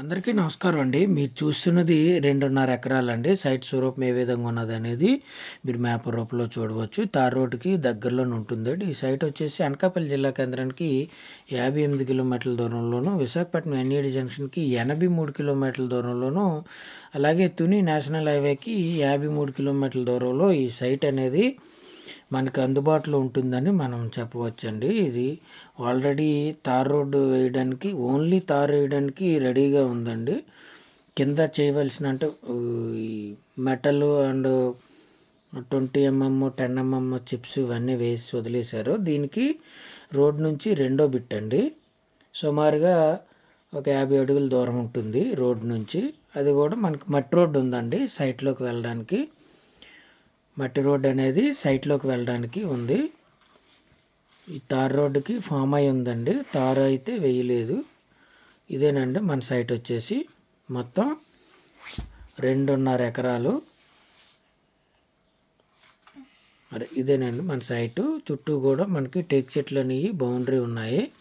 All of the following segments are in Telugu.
అందరికీ నమస్కారం అండి. మీరు చూస్తున్నది రెండున్నర ఎకరాలండి. సైట్ స్వరూపం ఏ విధంగా ఉన్నది అనేది మీరు మ్యాప్ రూపంలో చూడవచ్చు. తార్ రోడ్డుకి దగ్గరలోనే ఉంటుంది ఈ సైట్ వచ్చేసి అనకాపల్లి జిల్లా కేంద్రానికి యాభై ఎనిమిది కిలోమీటర్ల దూరంలోను విశాఖపట్నం ఎన్ఈడి జంక్షన్కి ఎనభై మూడు కిలోమీటర్ల దూరంలోను అలాగే తుని నేషనల్ హైవేకి యాభై మూడు కిలోమీటర్ల దూరంలో ఈ సైట్ అనేది మనకు అందుబాటులో ఉంటుందని మనం చెప్పవచ్చండి. ఇది ఆల్రెడీ తార్ రోడ్డు వేయడానికి ఓన్లీ తార్ వేయడానికి రెడీగా ఉందండి. కింద చేయవలసిన అంటే metal and twenty MM ten MM chips ఇవన్నీ వేసి వదిలేశారు. దీనికి రోడ్ నుంచి రెండో బిట్ అండి. సుమారుగా ఒక యాభై అడుగుల దూరం ఉంటుంది రోడ్ నుంచి. అది కూడా మనకి మట్టి రోడ్డు ఉందండి సైట్లోకి వెళ్ళడానికి. మట్టి రోడ్ అనేది సైట్లోకి వెళ్ళడానికి ఉంది. ఈ తార్ రోడ్డుకి ఫామ్ అయి ఉందండి. తార్ అయితే వేయలేదు. ఇదేనండి మన సైట్ వచ్చేసి. మొత్తం రెండున్నర ఎకరాలు. అరే ఇదేనండి మన సైటు చుట్టూ కూడా మనకి టేక్ చెట్లు అనేవి బౌండరీ ఉన్నాయి.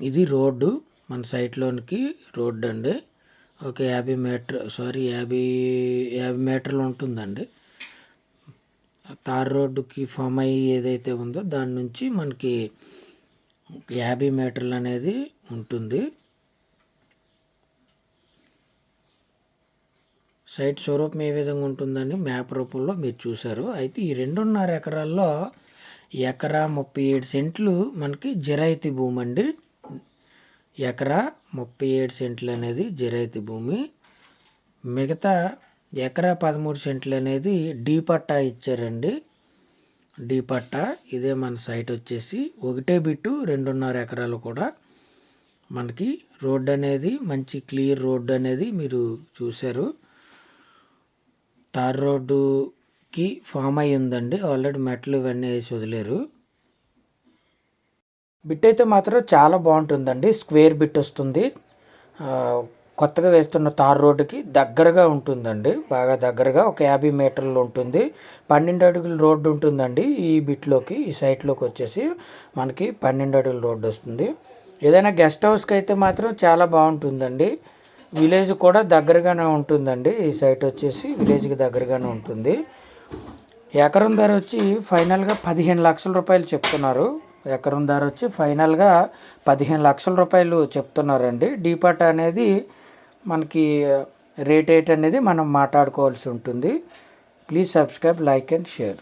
ఇది రోడ్డు. మన సైట్లోనికి రోడ్డు అండి. ఒక యాభై మీటర్ సారీ యాభై యాభై మీటర్లు ఉంటుందండి. తార్ రోడ్డుకి ఫామ్ అయ్యి ఏదైతే ఉందో దాని నుంచి మనకి యాభై మీటర్లు అనేది ఉంటుంది. సైట్ స్వరూపం ఏ విధంగా ఉంటుందని మ్యాప్ రూపంలో మీరు చూశారు. అయితే ఈ రెండున్నర ఎకరాల్లో ఎకరా ముప్పై ఏడు సెంట్లు మనకి జిరాయితీ భూమి అండి. ఎకరా ముప్పై ఏడు సెంట్లు అనేది జరైతి భూమి. మిగతా ఎకరా పదమూడు సెంట్లు అనేది డీ పట్టా ఇచ్చారండి. డీ పట్టా ఇదే మన సైట్ వచ్చేసి. ఒకటే బిట్టు రెండున్నర ఎకరాలు కూడా. మనకి రోడ్ అనేది మంచి క్లియర్ రోడ్డు అనేది మీరు చూశారు. తార్ రోడ్డుకి ఫామ్ అయ్యి ఉందండి. ఆల్రెడీ మెట్లు ఇవన్నీ వేసి వదిలేరు. బిట్ అయితే మాత్రం చాలా బాగుంటుందండి. స్క్వేర్ బిట్ వస్తుంది. కొత్తగా వేస్తున్న తార్ రోడ్డుకి దగ్గరగా ఉంటుందండి. బాగా దగ్గరగా ఒక యాభై మీటర్లు ఉంటుంది. పన్నెండు అడుగుల రోడ్డు ఉంటుందండి ఈ బిట్లోకి ఈ సైట్లోకి వచ్చేసి. మనకి పన్నెండు అడుగుల రోడ్డు వస్తుంది. ఏదైనా గెస్ట్ హౌస్కి అయితే మాత్రం చాలా బాగుంటుందండి. విలేజ్ కూడా దగ్గరగానే ఉంటుందండి. ఈ సైట్ వచ్చేసి విలేజ్కి దగ్గరగానే ఉంటుంది. ఎకరం ధర వచ్చి ఫైనల్గా పదిహేను లక్షల రూపాయలు చెప్తున్నారు. ఎకరం ధర వచ్చి ఫైనల్గా పదిహేను లక్షల రూపాయలు చెప్తున్నారండి. డీపాట్ అనేది మనకి రేట్ ఏట్ అనేది మనం మాట్లాడుకోవాల్సి ఉంటుంది. Please subscribe like and share